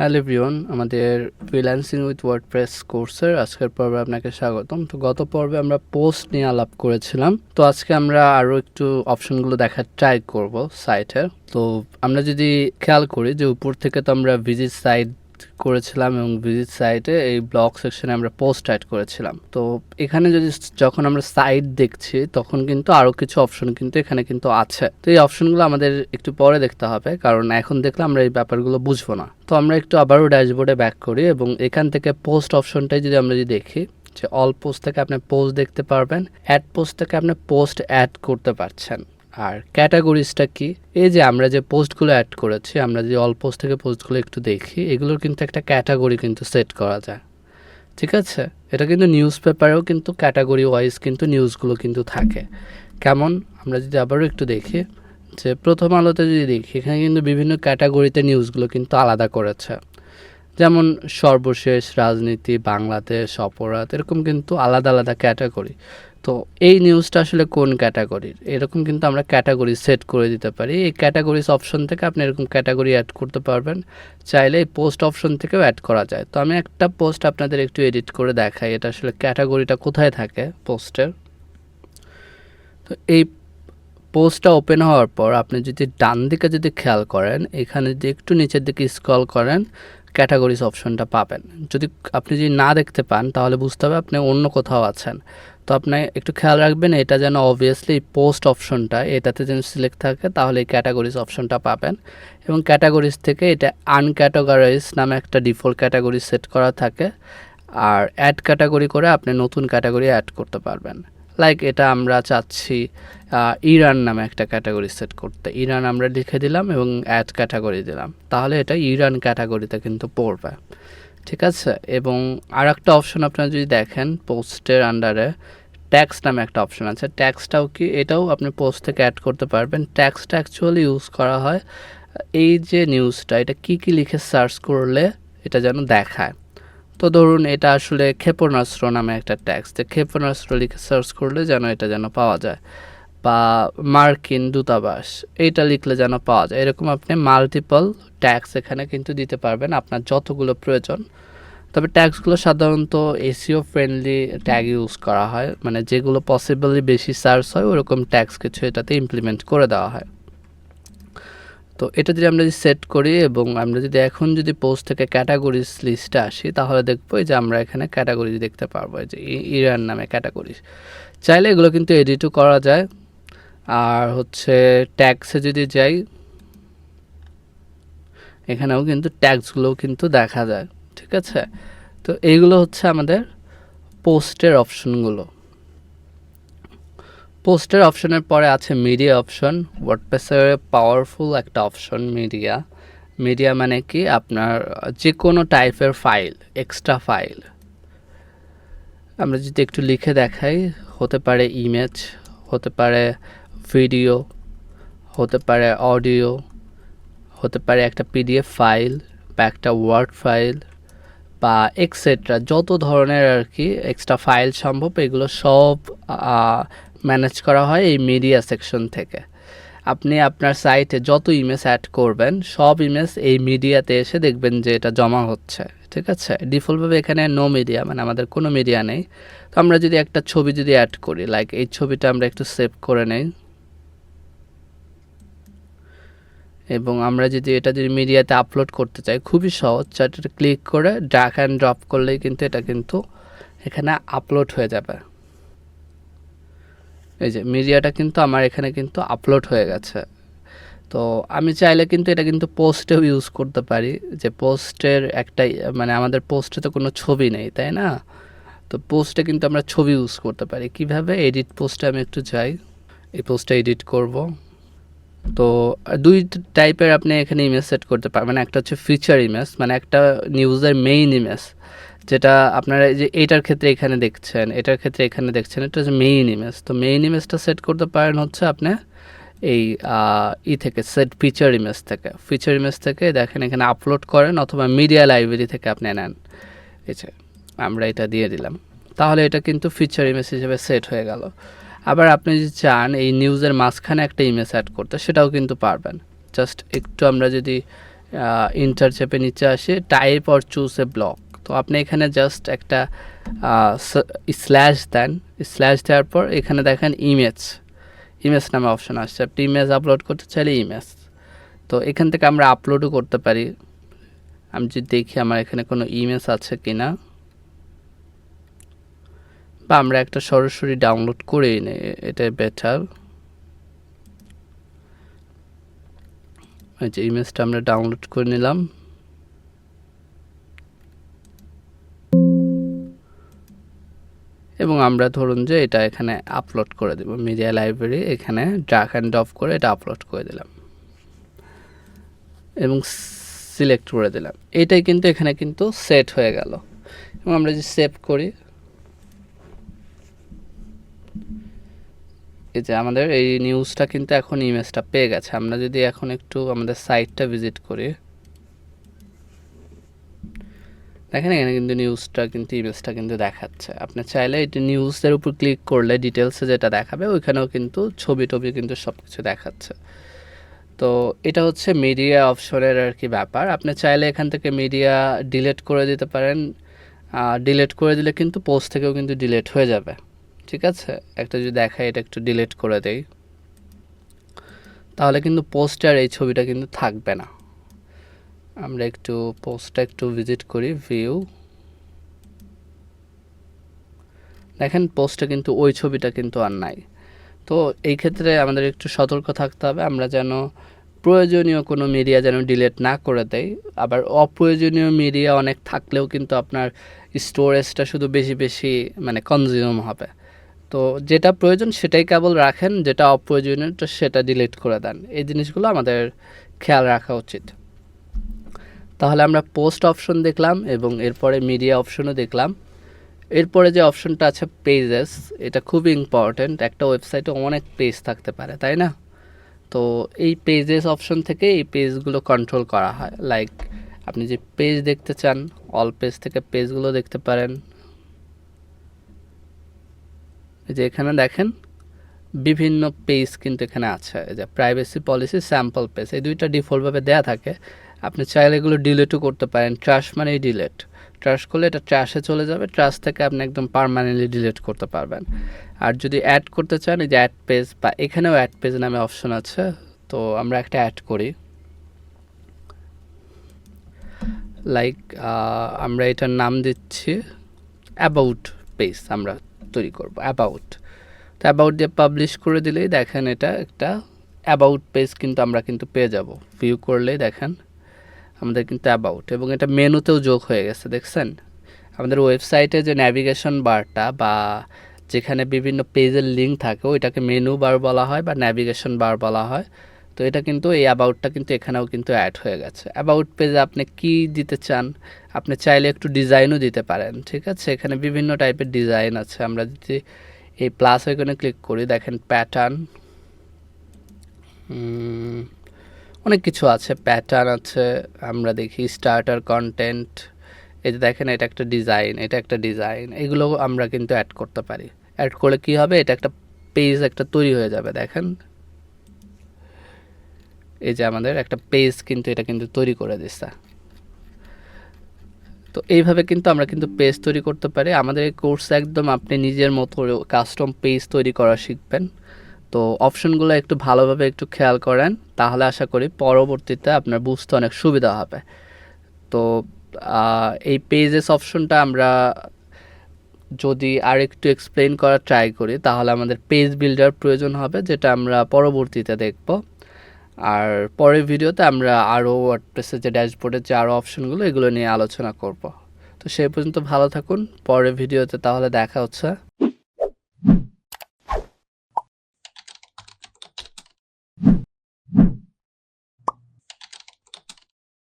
Hello everyone, আমাদের freelancing with WordPress কোর্সের আজকের পর্বে আপনাকে স্বাগতম। তো গত পর্বে আমরা পোস্ট নিয়ে আলাপ করেছিলাম। তো আজকে আমরা আরও একটু অপশনগুলো দেখার ট্রাই করব সাইটের তো আমরা যদি খেয়াল করি যে উপর থেকে তো আমরা ভিজিট সাইট করেছিলাম এবং ভিজিট সাইটে এই ব্লগ সেকশনে আমরা পোস্ট অ্যাড করেছিলাম। তো এখানে যদি যখন আমরা সাইট দেখছি, তখন কিন্তু আরও কিছু অপশন কিন্তু এখানে কিন্তু আছে। তো এই অপশনগুলো আমাদের একটু পরে দেখতে হবে, কারণ এখন দেখলে আমরা এই ব্যাপারগুলো বুঝব না। তো আমরা একটু আবারও ড্যাশবোর্ডে ব্যাক করি এবং এখান থেকে পোস্ট অপশনটাই যদি আমরা যদি দেখি, যে অল পোস্ট থেকে আপনি পোস্ট দেখতে পারবেন অ্যাড পোস্ট থেকে আপনি পোস্ট অ্যাড করতে পারছেন। আর ক্যাটাগরিজটা কি? এই যে আমরা যে পোস্টগুলো অ্যাড করেছি, আমরা যদি অল পোস্ট থেকে পোস্টগুলো একটু দেখি, এগুলোর কিন্তু একটা ক্যাটাগরি কিন্তু সেট করা যায়। ঠিক আছে? এটা কিন্তু নিউজ পেপারেও কিন্তু ক্যাটাগরি ওয়াইজ কিন্তু নিউজগুলো কিন্তু থাকে। কেমন? আমরা যদি আবারও একটু দেখি, যে প্রথম আলোতে যদি দেখি, এখানে কিন্তু বিভিন্ন ক্যাটাগরিতে নিউজগুলো কিন্তু আলাদা করেছে। যেমন সর্বশেষ, রাজনীতি, বাংলাদেশ, অপরাধ, এরকম কিন্তু আলাদা আলাদা ক্যাটাগরি তো এই নিউজটা আসলে কোন ক্যাটাগরির এরকম কিন্তু আমরা ক্যাটাগরি সেট করে দিতে পারি। এই ক্যাটাগরিজ অপশন থেকে আপনি এরকম ক্যাটাগরি অ্যাড করতে পারবেন। চাইলে এই পোস্ট অপশন থেকেও অ্যাড করা যায়। তো আমি একটা পোস্ট আপনাদের একটু এডিট করে দেখাই। এটা আসলে ক্যাটাগরিটা কোথায় থাকে পোস্টের তো এই পোস্টটা ওপেন হওয়ার পর আপনি যদি ডান দিকে যদি খেয়াল করেন, এখানে যদি একটু নিচের দিকে স্ক্রল করেন ক্যাটাগরিজ অপশনটা পাবেন। যদি আপনি যদি না দেখতে পান, তাহলে বুঝতে হবে আপনি অন্য কোথাও আছেন। তো আপনি একটু খেয়াল রাখবেন, এটা যেন অবভিয়াসলি পোস্ট অপশনটা এটাতে যেন সিলেক্ট থাকে, তাহলে এই ক্যাটাগরিজ অপশনটা পাবেন। এবং ক্যাটাগরিজ থেকে এটা আনক্যাটাগরাইজ নামে একটা ডিফল্ট ক্যাটাগরি সেট করা থাকে। আর অ্যাড ক্যাটাগরি করে আপনি নতুন ক্যাটাগরি অ্যাড করতে পারবেন। লাইক এটা আমরা চাচ্ছি ইরান নামে একটা ক্যাটাগরি সেট করতে। ইরান আমরা লিখে দিলাম এবং অ্যাড ক্যাটাগরি দিলাম। তাহলে এটা ইরান ক্যাটাগরিতে কিন্তু পড়বে। ঠিক আছে? এবং আর একটা অপশন আপনারা যদি দেখেন পোস্টের আন্ডারে ট্যাক্স নামে একটা অপশন আছে। ট্যাক্সটাও কি? এটাও আপনি পোস্ট থেকে অ্যাড করতে পারবেন। ট্যাক্সটা অ্যাকচুয়ালি ইউজ করা হয়। এই যে নিউজটা এটা কি কি লিখে সার্চ করলে এটা যেন দেখায়? তো ধরুন এটা আসলে ক্ষেপণাস্ত্র নামে একটা ট্যাক্স তো ক্ষেপণাস্ত্র লিখে সার্চ করলে যেন এটা যেন পাওয়া যায়। বা মার্কিন দূতাবাস, এইটা লিখলে যেন পাওয়া যায়। এরকম আপনি মাল্টিপল ট্যাক্স এখানে কিন্তু দিতে পারবেন আপনার যতগুলো প্রয়োজন। তবে ট্যাক্সগুলো সাধারণত এসিও ফ্রেন্ডলি ট্যাগ ইউজ করা হয়। মানে যেগুলো পসিবলি বেশি সার্চ হয়, ওরকম ট্যাক্স কিছু এটাতে ইমপ্লিমেন্ট করে দেওয়া হয়। তো এটা যদি আমরা যদি সেট করি এবং আমরা যদি এখন যদি পোস্ট থেকে ক্যাটাগরিজ লিস্টে আসি, তাহলে দেখব যে আমরা এখানে ক্যাটাগরিজ দেখতে পারব। যে ইরান নামে ক্যাটাগরিজ চাইলে এগুলো কিন্তু এডিটও করা যায়। আর হচ্ছে ট্যাক্সে যদি যাই, এখানেও কিন্তু ট্যাক্সগুলোও কিন্তু দেখা যায়, ঠিক আছে? তো এইগুলো হচ্ছে আমাদের পোস্টের অপশনগুলো পোস্টের অপশনের পরে আছে মিডিয়া অপশন ওয়ার্ডপ্রেসের পাওয়ারফুল একটা অপশন মিডিয়া মিডিয়া মানে কি? আপনার যে কোনো টাইপের ফাইল এক্সট্রা ফাইল আমরা যদি একটু লিখে দেখাই, হতে পারে ইমেজ হতে পারে ভিডিও হতে পারে অডিও হতে পারে একটা পিডিএফ ফাইল বা একটা ওয়ার্ড ফাইল বা এক্সেট্রা যত ধরনের আর কি এক্সট্রা ফাইল সম্ভব, এগুলো সব ম্যানেজ করা হয় এই মিডিয়া সেকশন থেকে। আপনি আপনার সাইটে যত ইমেজ অ্যাড করবেন, সব ইমেজ এই মিডিয়াতে এসে দেখবেন যে এটা জমা হচ্ছে, ঠিক আছে? ডিফল্টভাবে এখানে নো মিডিয়া মানে আমাদের কোনো মিডিয়া নেই। তো আমরা যদি একটা ছবি যদি অ্যাড করি লাইক এই ছবিটা আমরা একটু সেভ করে নেই। এবং আমরা যদি এটা যদি মিডিয়াতে আপলোড করতে চাই, খুবই সহজ। এটা ক্লিক করে ড্রাক অ্যান্ড ড্রপ করলেই কিন্তু এটা কিন্তু এখানে আপলোড হয়ে যাবে। এই যে, মিডিয়াটা কিন্তু আমার এখানে কিন্তু আপলোড হয়ে গেছে। তো আমি চাইলে কিন্তু এটা কিন্তু পোস্টেও ইউজ করতে পারি। যে পোস্টের একটা মানে আমাদের পোস্টে তো কোনো ছবি নেই, তাই না? তো পোস্টে কিন্তু আমরা ছবি ইউজ করতে পারি। কীভাবে? এডিট পোস্টে আমি একটু যাই। এই পোস্টটা এডিট করব। তো দুই টাইপের আপনি এখানে ইমেজ সেট করতে পারবেন। একটা হচ্ছে ফিচার ইমেজ মানে একটা নিউজের মেইন ইমেজ যেটা আপনারা যে এটার ক্ষেত্রে এখানে দেখছেন, এটার ক্ষেত্রে এখানে দেখছেন, এটা হচ্ছে মেইন ইমেজ তো মেইন ইমেজটা সেট করতে পারেন হচ্ছে আপনি এই ই থেকে সেট ফিচার ইমেজ থেকে। ফিচার ইমেজ থেকে দেখেন এখানে আপলোড করেন অথবা মিডিয়া লাইব্রেরি থেকে আপনি নেন। এই আমরা এটা দিয়ে দিলাম। তাহলে এটা কিন্তু ফিচার ইমেজ হিসেবে সেট হয়ে গেল। আবার আপনি যদি চান এই নিউজের মাঝখানে একটা ইমেজ অ্যাড করতে, সেটাও কিন্তু পারবেন। জাস্ট একটু আমরা যদি ইন্টার চেপে নিচে আসি type or choose a block তো আপনি এখানে জাস্ট একটা স্ল্যাশ দেন। স্ল্যাশ দেওয়ার পর এখানে দেখেন ইমেজ ইমেজ নামে অপশন আসছে। আপনি ইমেজ আপলোড করতে চাইলে ইমেজ তো এখান থেকে আমরা আপলোডও করতে পারি। আমি যদি দেখি আমার এখানে কোনো ইমেজ আছে কি না বা আমরা একটা সরাসরি ডাউনলোড করেই নিই এটাই বেটার এই যে ইমেজটা আমরা ডাউনলোড করে নিলাম। এবং আমরা ধরুন যে এটা এখানে আপলোড করে দেব মিডিয়া লাইব্রেরি এখানে ড্রাগ অ্যান্ড ড্রপ করে এটা আপলোড করে দিলাম। এবং সিলেক্ট করে দিলাম। এটাই কিন্তু এখানে কিন্তু সেট হয়ে গেল। এবং আমরা যদি সেভ করি এই যে আমাদের এই নিউজটা কিন্তু এখন ইমেজটা পেয়ে গেছে। আমরা যদি এখন একটু আমাদের সাইটটা ভিজিট করি। দেখেন এখানে কিন্তু নিউজটা কিন্তু ইমেজটা কিন্তু দেখাচ্ছে। আপনি চাইলে এটি নিউজের উপর ক্লিক করলে ডিটেলসে যেটা দেখাবে, ওইখানেও কিন্তু ছবি টবি কিন্তু সব কিছু দেখাচ্ছে। তো এটা হচ্ছে মিডিয়া অপশনের আর কি ব্যাপার। আপনি চাইলে এখান থেকে মিডিয়া ডিলেট করে দিতে পারেন। ডিলেট করে দিলে কিন্তু পোস্ট থেকেও কিন্তু ডিলেট হয়ে যাবে। ঠিক আছে? একটা যদি দেখায় এটা একটু ডিলেট করে দেই। তাহলে কিন্তু পোস্টার এই ছবিটা কিন্তু থাকবে না। আমরা একটু পোস্টটা একটু ভিজিট করি ভিউ দেখেন পোস্টে কিন্তু ওই ছবিটা কিন্তু আর নাই। তো এই ক্ষেত্রে আমাদের একটু সতর্ক থাকতে হবে। আমরা যেন প্রয়োজনীয় কোনো মিডিয়া যেন ডিলেট না করে দেয় আবার অপ্রয়োজনীয় মিডিয়া অনেক থাকলেও কিন্তু আপনার স্টোরেজটা শুধু বেশি বেশি মানে কনজিউম হবে। তো যেটা প্রয়োজন সেটাই কেবল রাখেন, যেটা অপ্রয়োজনীয় তো সেটা ডিলিট করে দেন। এই জিনিসগুলো আমাদের খেয়াল রাখা উচিত। তাহলে আমরা পোস্ট অপশন দেখলাম এবং এরপরে মিডিয়া অপশনও দেখলাম। এরপরে যে অপশনটা আছে পেজেস এটা খুবই ইম্পর্ট্যান্ট একটা ওয়েবসাইটে অনেক পেজ থাকতে পারে, তাই না? তো এই পেজেস অপশন থেকে এই পেজগুলো কন্ট্রোল করা হয়। লাইক আপনি যে পেজ দেখতে চান অল পেজ থেকে পেজগুলো দেখতে পারেন। এই যে এখানে দেখেন, বিভিন্ন পেজ কিন্তু এখানে আছে। যে প্রাইভেসি পলিসি স্যাম্পল পেজ এই দুইটা ডিফল্টভাবে দেয়া থাকে। আপনি চাইলে এগুলো ডিলেটও করতে পারেন। ট্রাশ মানেই ডিলেট ট্রাশ করলে এটা ট্রাশে চলে যাবে। ট্রাশ থেকে আপনি একদম পারমানেন্টলি ডিলেট করতে পারবেন। আর যদি অ্যাড করতে চান, এই যে অ্যাড পেজ বা এখানেও অ্যাড পেজ নামে অপশন আছে। তো আমরা একটা অ্যাড করি। লাইক আমরা এটার নাম দিচ্ছি অ্যাবাউট পেজ আমরা তৈরি করব অ্যাবাউট তো অ্যাবাউট দিয়ে পাবলিশ করে দিলেই দেখেন এটা একটা অ্যাবাউট পেজ কিন্তু আমরা কিন্তু পেয়ে যাব। ভিউ করলেই দেখেন আমাদের কিন্তু অ্যাবাউট এবং এটা মেনুতেও যোগ হয়ে গেছে, দেখছেন? আমাদের ওয়েবসাইটে যে ন্যাভিগেশন বারটা বা যেখানে বিভিন্ন পেজের লিঙ্ক থাকে, ওইটাকে মেনু বার বলা হয় বা ন্যাভিগেশন বার বলা হয়। তো এটা কিন্তু এই অ্যাবাউটটা কিন্তু এখানেও কিন্তু অ্যাড হয়ে গেছে। অ্যাবাউট পেজে আপনি কি দিতে চান? আপনি চাইলে একটু ডিজাইনও দিতে পারেন, ঠিক আছে? এখানে বিভিন্ন টাইপের ডিজাইন আছে। আমরা যদি এই প্লাস ওইখানে ক্লিক করি, দেখেন প্যাটার্ন অনেক কিছু আছে প্যাটার্ন আছে, আমরা দেখি স্টার্টার কন্টেন্ট এই যে দেখেন, এটা একটা ডিজাইন এটা একটা ডিজাইন এগুলো আমরা কিন্তু অ্যাড করতে পারি। অ্যাড করলে কি হবে? এটা একটা পেজ একটা তৈরি হয়ে যাবে, দেখেন। এই যে আমাদের একটা পেজ কিন্তু এটা কিন্তু তৈরি করে দিচ্ছে তো এইভাবে কিন্তু আমরা কিন্তু পেজ তৈরি করতে পারি। আমাদের এই কোর্স একদম আপনি নিজের মতো কাস্টম পেজ তৈরি করা শিখবেন। তো অপশনগুলো একটু ভালোভাবে একটু খেয়াল করেন, তাহলে আশা করি পরবর্তীতে আপনার বুঝতে অনেক সুবিধা হবে। তো এই পেজেস অপশনটা আমরা যদি আর একটু এক্সপ্লেন করার ট্রাই করি, তাহলে আমাদের পেজ বিল্ডার প্রয়োজন হবে, যেটা আমরা পরবর্তীতে দেখব। আর পরের ভিডিওতে আমরা আরও ওয়ার্ডপ্রেসের যে ড্যাশবোর্ডের যে আরও অপশনগুলো, এগুলো নিয়ে আলোচনা করব। তো সেই পর্যন্ত ভালো থাকুন, পরের ভিডিওতে তাহলে দেখা হচ্ছে।